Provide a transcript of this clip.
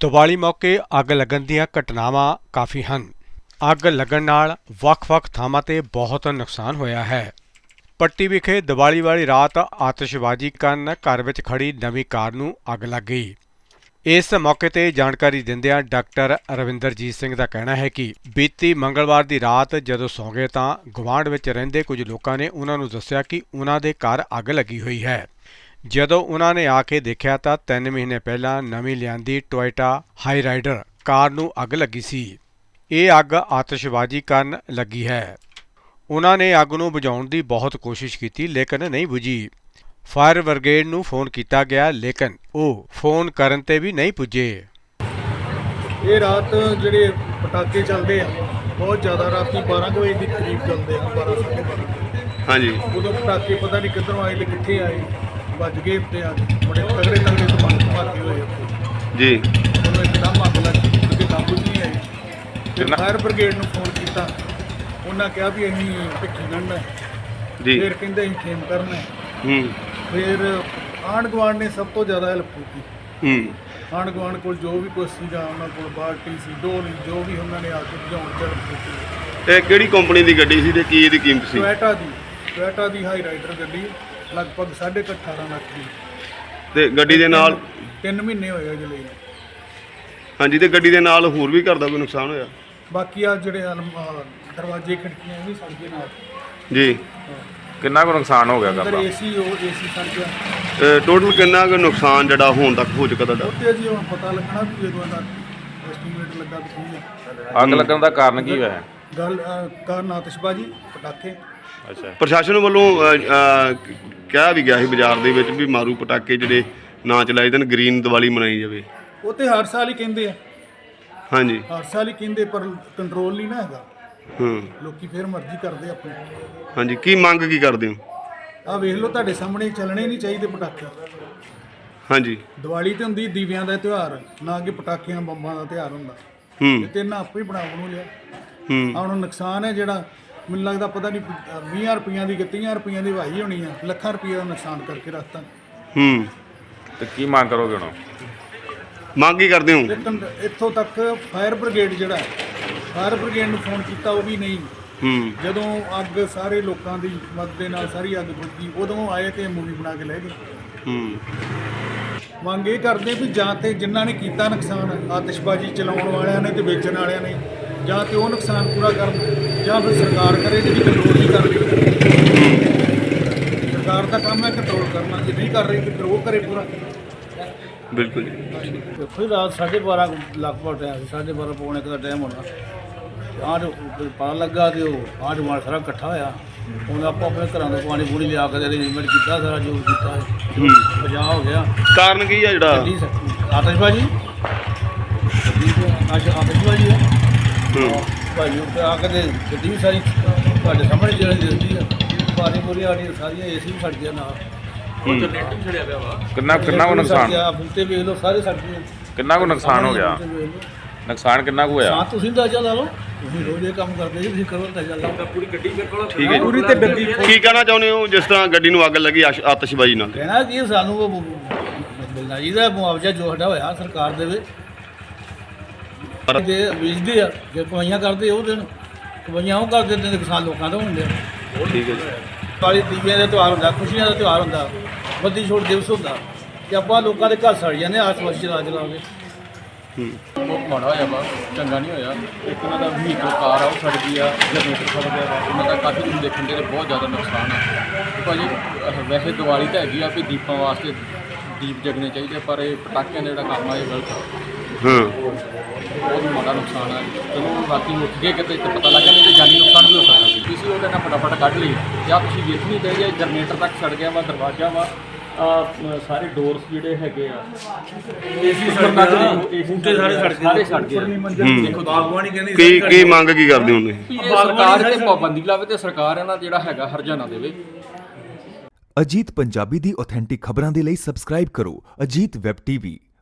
ਦੀਵਾਲੀ ਮੌਕੇ ਅੱਗ ਲੱਗਣ ਦੀਆਂ ਘਟਨਾਵਾਂ ਕਾਫੀ ਹਨ। ਅੱਗ ਲੱਗਣ ਨਾਲ ਵੱਖ-ਵੱਖ ਥਾਵਾਂ ਤੇ ਬਹੁਤ ਨੁਕਸਾਨ ਹੋਇਆ ਹੈ। ਪੱਟੀ ਵਿਖੇ ਦੀਵਾਲੀ ਵਾਲੀ ਰਾਤ ਆਤਿਸ਼ਬਾਜ਼ੀ ਕਾਰਨ ਘਰ ਵਿੱਚ ਖੜੀ ਨਵੀਂ ਕਾਰ ਨੂੰ ਅੱਗ ਲੱਗ ਗਈ। ਇਸ ਮੌਕੇ ਤੇ ਜਾਣਕਾਰੀ ਦਿੰਦਿਆਂ ਡਾਕਟਰ ਰਵਿੰਦਰਜੀਤ ਸਿੰਘ ਦਾ ਕਹਿਣਾ ਹੈ ਕਿ ਬੀਤੀ ਮੰਗਲਵਾਰ ਦੀ ਰਾਤ ਜਦੋਂ ਸੌਂ ਗਏ ਤਾਂ ਗੁਆਂਢ ਵਿੱਚ ਰਹਿੰਦੇ ਕੁਝ ਲੋਕਾਂ ਨੇ ਉਹਨਾਂ ਨੂੰ ਦੱਸਿਆ ਕਿ ਉਹਨਾਂ ਦੇ ਘਰ ਅੱਗ ਲੱਗੀ ਹੋਈ ਹੈ। ਜਦੋਂ ਉਹਨਾਂ ਨੇ ਆ ਕੇ ਦੇਖਿਆ ਤਾਂ 3 ਮਹੀਨੇ ਪਹਿਲਾਂ ਨਵੀਂ ਲਿਆਂਦੀ ਟੋਇਟਾ ਹਾਈ ਰਾਈਡਰ ਕਾਰ ਨੂੰ ਅੱਗ ਲੱਗੀ ਸੀ। ਇਹ ਅੱਗ ਆਤਿਸ਼ਬਾਜ਼ੀ ਕਾਰਨ ਲੱਗੀ ਹੈ। ਉਹਨਾਂ ਨੇ ਅੱਗ ਨੂੰ ਬੁਝਾਉਣ ਦੀ ਬਹੁਤ ਕੋਸ਼ਿਸ਼ ਕੀਤੀ ਲੇਕਿਨ ਨਹੀਂ ਬੁਝੀ। ਫਾਇਰ ਬ੍ਰਿਗੇਡ ਨੂੰ ਫੋਨ ਕੀਤਾ ਗਿਆ ਲੇਕਿਨ ਉਹ ਫੋਨ ਕਰਨ ਤੇ ਵੀ ਨਹੀਂ ਪੁੱਜੇ। ਇਹ ਰਾਤ ਜਿਹੜੇ ਪਟਾਕੇ ਚੱਲਦੇ ਆ ਬਹੁਤ ਜ਼ਿਆਦਾ ਰਾਤੀ 12 ਕੁ ਵਜੇ ਦੇ ਕਰੀਬ ਚੱਲਦੇ ਆ 12 ਸਾਢੇ 12 ਹਾਂਜੀ। ਉਦੋਂ ਪਟਾਕੇ ਪਤਾ ਨਹੀਂ ਕਿੱਧਰੋਂ ਆਏ ਤੇ ਕਿੱਥੇ ਆਏ। ਵੱਜ ਗਏ ਤੇ ਆ ਬੜੇ ਤਗੜੇ ਤਗੜੇ ਧਮਾਕੇ ਧਮਾਕੇ ਹੋਏ ਉੱਥੇ। ਜੀ। ਉਹਨੂੰ ਇੱਕਦਮ ਅੱਗ ਲੱਗ ਗਈ ਕਿਉਂਕਿ ਕਾਬੂ 'ਚ ਨਹੀਂ ਆਏ। ਫਿਰ ਕਿੰਨਾ- ਫਾਇਰ ਬ੍ਰਿਗੇਡ ਨੂੰ ਫੋਨ ਕੀਤਾ। ਉਹਨਾਂ ਕਿਹਾ ਵੀ ਅਸੀਂ ਭਿੱਖੀ ਗੰਢ ਹੈ ਜੀ। ਫਿਰ ਕਹਿੰਦੇ ਅਸੀਂ ਖੇਮ ਕਰਨਾ ਹੈ। ਹੂੰ। ਫਿਰ ਆਂਢ ਗੁਆਂਢ ਨੇ ਸਭ ਤੋਂ ਜ਼ਿਆਦਾ ਹੈਲਪ ਕੀਤੀ। ਹੂੰ। ਆਂਢ ਗੁਆਂਢ ਕੋਲ ਜੋ ਵੀ ਕੁਛ ਸੀਗਾ ਉਹਨਾਂ ਕੋਲ ਬਾਲਟੀ ਸੀ ਡੋਲੀ ਜੋ ਵੀ ਉਹਨਾਂ ਨੇ ਆ ਕੇ ਬੁਝਾਉਣ ਚ help ਕੀਤੀ ਇਹ ਕਿਹੜੀ ਕੰਪਨੀ ਦੀ ਗੱਡੀ ਸੀ ਤੇ ਕੀ ਇਹਦੀ ਕੀਮਤ ਸੀ? ਟੋਇਟਾ ਦੀ ਟੋਇਟਾ ਦੀ ਹਾਈ ਰਾਈਡਰ ਗੱਡੀ। ਲਗਭਗ 18.5 ਲੱਖ ਦੀ। ਤੇ ਗੱਡੀ ਦੇ ਨਾਲ? 3 ਮਹੀਨੇ ਹੋਏ ਅਜੇ ਲਈ। ਹਾਂਜੀ ਤੇ ਗੱਡੀ ਦੇ ਨਾਲ ਹੋਰ ਵੀ ਘਰ ਦਾ ਕੋਈ ਨੁਕਸਾਨ ਹੋਇਆ? ਬਾਕੀ ਆ ਜਿਹੜੇ ਅਲਮ- ਆਹ ਦਰਵਾਜ਼ੇ ਖਿੜਕੀਆਂ ਇਹ ਵੀ ਸੜ ਗਏ ਨਾਲ। ਜੀ। ਕਿੰਨਾ ਕੁ ਨੁਕਸਾਨ ਹੋ ਗਿਆ ਅੰਦਰ ਕਰਦਾ ਏਸੀ ਉਹ ਏਸੀ ਸੜ ਗਿਆ। ਟੋਟਲ ਕਿੰਨਾ ਕੁ ਨੁਕਸਾਨ ਜਿਹੜਾ ਹੁਣ ਤੱਕ ਹੋ ਚੁੱਕਾ ਤੁਹਾਡਾ? ਉੱਤੇ ਜੀ ਹੁਣ ਪਤਾ ਲੱਗਣਾ ਵੀ ਜਦੋਂ ਦਾ ਐਸਟੀਮੇਟ ਲੱਗਾ ਵੀ ਕੀ ਹੈ ਅੱਗ ਲੱਗਣ ਦਾ ਕਾਰਨ ਕੀ ਹੋਇਆ? ਗੱਲ ਅਹ, ਕਾਰਨ ਆਤਿਸ਼ਬਾਜ਼ੀ ਪਟਾਕੇ। ਅੱਛਾ। ਪ੍ਰਸ਼ਾਸਨ ਵੱਲੋਂ ਅ, ਅ, ਕਿਹਾ ਵੀ ਗਿਆ ਸੀ ਬਾਜ਼ਾਰ ਦੇ ਵਿੱਚ ਵੀ ਮਾਰੂ ਪਟਾਕੇ ਜਿਹੜੇ ਨਾ ਚਲਾਏ ਦੇਣ ਗ੍ਰੀਨ ਦੀਵਾਲੀ ਮਨਾਈ ਜਾਵੇ। ਉਹ ਤੇ ਹਰ ਸਾਲ ਹੀ ਕਹਿੰਦੇ ਆ। ਹਾਂਜੀ। ਹਰ ਸਾਲ ਹੀ ਕਹਿੰਦੇ ਪਰ ਕੰਟਰੋਲ ਨਹੀਂ ਨਾ ਹੈਗਾ। ਹੂੰ। ਲੋਕੀ ਫਿਰ ਮਰਜ਼ੀ ਕਰਦੇ ਆਪਣੇ। ਹਾਂਜੀ ਕੀ ਮੰਗ ਕੀ ਕਰਦੇ ਹੋ? ਆ ਵੇਖ ਲਓ ਤੁਹਾਡੇ ਸਾਹਮਣੇ ਚੱਲਣੇ ਨਹੀਂ ਚਾਹੀਦੇ ਪਟਾਕੇ। ਹਾਂਜੀ। ਦੀਵਾਲੀ ਤੇ ਹੁੰਦੀ ਦੀਵਿਆਂ ਦਾ ਤਿਉਹਾਰ ਨਾ ਕਿ ਪਟਾਕਿਆਂ ਬੰਬਾਂ ਦਾ ਤਿਉਹਾਰ ਹੁੰਦਾ। ਹੂੰ। ਤੇ ਇਹਨਾਂ ਆਪੇ ਹੀ ਬਣਾ ਬਣੂ ਲਿਆ। ਹੂੰ। ਆ ਹੁਣ ਨੁਕਸਾਨ ਹੈ ਜਿਹੜਾ ਮੈਨੂੰ ਲੱਗਦਾ ਪਤਾ ਨਹੀਂ 20 ਰੁਪਈਆਂ ਦੀ ਕਿ 30 ਰੁਪਈਆਂ ਦੀ ਵਾਹੀ ਹੋਣੀ ਆ। ਲੱਖਾਂ ਰੁਪਈਆ ਦਾ ਨੁਕਸਾਨ ਕਰਕੇ ਰੱਖਤਾ ਹੂੰ। ਤੇ ਕੀ ਮੰਗ ਕਰੋਗੇ ਹੁਣ? ਮੰਗ ਕੀ ਕਰਦੇ ਹੋ? ਲੇਕਿਨ ਇੱਥੋਂ ਤੱਕ ਫਾਇਰ ਬ੍ਰਿਗੇਡ ਜਿਹੜਾ ਹੈ, ਫਾਇਰ ਬ੍ਰਿਗੇਡ ਨੂੰ ਫੋਨ ਕੀਤਾ ਉਹ ਵੀ ਨਹੀਂ। ਹੂੰ। ਜਦੋਂ ਅੱਗ ਸਾਰੇ ਲੋਕਾਂ ਦੀ ਮਦਦ ਦੇ ਨਾਲ ਸਾਰੀ ਅੱਗ ਬੁਝ ਗਈ ਉਦੋਂ ਆਏ ਤੇ ਮੂਵੀ ਬਣਾ ਕੇ ਲੈ ਗਏ। ਹੂੰ। ਮੰਗ ਇਹ ਕਰਦੇ ਵੀ ਜਾਂ ਤੇ ਜਿਨ੍ਹਾਂ ਨੇ ਕੀਤਾ ਨੁਕਸਾਨ ਆਤਿਸ਼ਬਾਜ਼ੀ ਚਲਾਉਣ ਵਾਲਿਆਂ ਨੇ ਤੇ ਵੇਚਣ ਵਾਲਿਆਂ ਨੇ ਜਾਂ ਤੇ ਉਹ ਨੁਕਸਾਨ ਪੂਰਾ ਕਰਨ। ਜਾਂ ਫਿਰ ਸਰਕਾਰ ਕਰੇ ਜਿਹੜੀ ਕੰਟਰੋਲ ਨਹੀਂ ਕਰ ਰਹੀ ਸਰਕਾਰ ਦਾ ਕੰਮ ਹੈ ਕੰਟਰੋਲ ਕਰਨਾ ਜੇ ਨਹੀਂ ਕਰ ਰਹੀ ਤੇ ਫਿਰ ਉਹ ਕਰੇ ਪੂਰਾ। ਬਿਲਕੁਲ ਜੀ। ਜੀ ਰਾਤ 12:30 ਲਗਭਗ ਟਾਈਮ ਸੀ 12:30 ਪੌਣੇ ਦਾ ਟਾਈਮ ਹੋਣਾ। ਆਹ ਪਤਾ ਲੱਗਾ ਤੇ ਉਹ ਆਹ ਜਮਾਨ ਸਾਰਾ ਇਕੱਠਾ ਹੋਇਆ। ਹੁਣ ਆਪਾਂ ਆਪਣੇ ਘਰਾਂ ਤੋਂ ਪਾਣੀ ਪੂਣੀ ਲਿਆ ਕੇ ਅਰੇਂਜਮੈਂਟ ਕੀਤਾ ਸਾਰਾ ਜੋ ਕੀਤਾ ਹੈ। ਹੂੰ। ਬਚਾਅ ਹੋ ਗਿਆ। ਕਾਰਨ ਕੀ ਆ ਜਿਹੜਾ? ਆਤਿਸ਼ਬਾਜ਼ੀ? ਆਤਿਸ਼ਬਾਜ਼ੀ ਹੈ। ਭਾਈ ਉੱਤੇ ਆ ਕੇ ਗੱਡੀ ਵੀ ਸਾਰੀ ਤੁਹਾਡੇ ਸਾਹਮਣੇ ਜਿਹੜੀ ਦਿਸਦੀ ਆ। ਪਾਣੀ ਪੂਰੀ ਆੜੀ ਸਾਰੀਆਂ ਏਸੀ ਵੀ ਸੜ ਗਿਆ ਨਾਲ। ਕਿੰਨਾ ਕਿੰਨਾ ਕੁ ਨੁਕਸਾਨ? ਬੁੱਤੇ ਵੇਖ ਲਓ ਸਾਰੇ ਸੜ ਗਏ ਕਿੰਨਾ ਕੁ ਨੁਕਸਾਨ ਹੋ ਗਿਆ। ਨੁਕਸਾਨ ਕਿੰਨਾ ਕੁ ਹੋਇਆ? ਹਾਂ ਤੁਸੀਂ ਅੰਦਾਜ਼ਾ ਲਾ ਲਓ ਤੁਸੀਂ ਰੋਜ਼ ਇਹ ਕੰਮ ਕਰਦੇ ਜੀ ਤੁਸੀਂ ਕਰੋ ਅੰਦਾਜ਼ਾ ਲਾ ਲਓ। ਠੀਕ ਹੈ ਪੂਰੀ ਤੇ ਡੱਗੀ ਕੀ ਕਹਿਣਾ ਚਾਹੁੰਦੇ ਹੋ ਜਿਸ ਤਰ੍ਹਾਂ ਗੱਡੀ ਨੂੰ ਅੱਗ ਲੱਗੀ ਆਤਿਸ਼ਬਾਜ਼ੀ ਨਾਲ? ਕਹਿਣਾ ਕੀ ਸਾਨੂੰ ਉਹ ਮਿਲਣਾ ਚਾਹੀਦਾ ਮੁਆਵਜ਼ਾ ਜੋ ਸਾਡਾ ਹੋਇਆ ਸਰਕਾਰ ਦੇਵੇ। ਪਰ- ਜੇ ਵੇਚਦੇ ਆ ਜੇ ਕਮਾਈਆਂ ਕਰਦੇ ਉਹ ਦੇਣ ਕਮਾਈਆਂ ਉਹ ਕਰਦੇ ਨੇ ਕਿਸਾਨ ਲੋਕਾਂ ਦਾ ਹੁੰਦੇ ਆ। ਠੀਕ ਹੈ ਜੀ। ਕਾਲੀ ਦੀਵਿਆਂ ਦਾ ਤਿਉਹਾਰ ਹੁੰਦਾ ਖੁਸ਼ੀਆਂ ਦਾ ਤਿਉਹਾਰ ਹੁੰਦਾ ਬੱਦੀ ਛੋੜ ਦਿਵਸ ਹੁੰਦਾ ਤੇ ਆਪਾਂ ਲੋਕਾਂ ਦੇ ਘਰ ਸੜ ਜਾਂਦੇ ਆਸ-ਪਾਸ ਚਲਾ ਚਲਾ ਕੇ ਹੂੰ। ਬਹੁਤ ਮਾੜਾ ਹੋਇਆ ਵਾ ਚੰਗਾ ਨਹੀਂ ਹੋਇਆ। ਇੱਕ ਉਹਨਾਂ ਦਾ ਵਹੀਕਲ ਕਾਰ ਆ ਉਹ ਸੜ ਗਈ ਆ ਜਨਰੇਟਰ ਸੜ ਗਿਆ ਉਹਨਾਂ ਦਾ ਕਾਫੀ ਤੁਸੀਂ ਦੇਖਣ ਦੇ ਬਹੁਤ ਜ਼ਿਆਦਾ ਨੁਕਸਾਨ ਆ। ਤੇ ਭਾਜੀ ਵੈਸੇ ਦੀਵਾਲੀ ਤਾਂ ਹੈਗੀ ਆ ਵੀ ਦੀਪਾਂ ਵਾਸਤੇ ਦੀਪ ਜਗਣੇ ਚਾਹੀਦੇ ਪਰ ਇਹ ਪਟਾਕਿਆਂ ਦਾ ਜਿਹੜਾ ਕੰਮ ਆ ਇਹ ਗਲਤ ਆ। ਹਾਂ। ਬਹੁਤ ਮਾੜਾ ਨੁਕਸਾਨ ਆ। ਚਲੋ ਰਾਤੀ ਉੱਠ ਗਏ ਕਿਤੇ ਤੇ ਪਤਾ ਲੱਗਾ ਨਹੀਂ ਤੇ ਜਾਨੀ ਨੁਕਸਾਨ ਵੀ ਹੋ ਸਕਦਾ ਸੀ। ਤੁਸੀਂ ਉਹਦੇ ਨਾਲ ਫਟਾਫਟ ਕੱਢ ਲਈ। ਜਾਂ ਤੁਸੀਂ ਵੇਖ ਨਹੀਂ ਤੇ ਜੇ ਜਨਰੇਟਰ ਤੱਕ ਸੜ ਗਿਆ ਵਾ ਦਰਵਾਜ਼ਾ ਵਾ। ਆ ਸਾਰੇ ਡੋਰਸ ਜਿਹੜੇ ਹੈਗੇ ਆ। ਏਸੀ ਸੜ ਗਿਆ ਬੂਟੇ ਸਾਰੇ ਸੜ ਗਏ। ਸਾਰੇ ਸੜ ਗਏ। ਹੂੰ। ਦੇਖੋ ਬਾਗਵਾਨੀ ਕਹਿੰਦੀ ਕੀ ਕੀ ਮੰਗ ਕੀ ਕਰਦੇ ਹੋ ਤੁਸੀਂ? ਇਹ ਸਰਕਾਰ ਤੇ ਪਾਬੰਦੀ ਲਾਵੇ ਤੇ ਸਰਕਾਰ ਇਹਨਾਂ ਜਿਹੜਾ ਹੈਗਾ ਹਰਜਾਨਾ ਦੇਵੇ। ਅਜੀਤ ਪੰਜਾਬੀ ਦੀ ਆਥੈਂਟਿਕ ਖਬਰਾਂ ਦੇ ਲਈ ਸਬਸਕ੍ਰਾਈਬ ਕਰੋ ਅਜੀਤ ਵੈਬ ਟੀਵੀ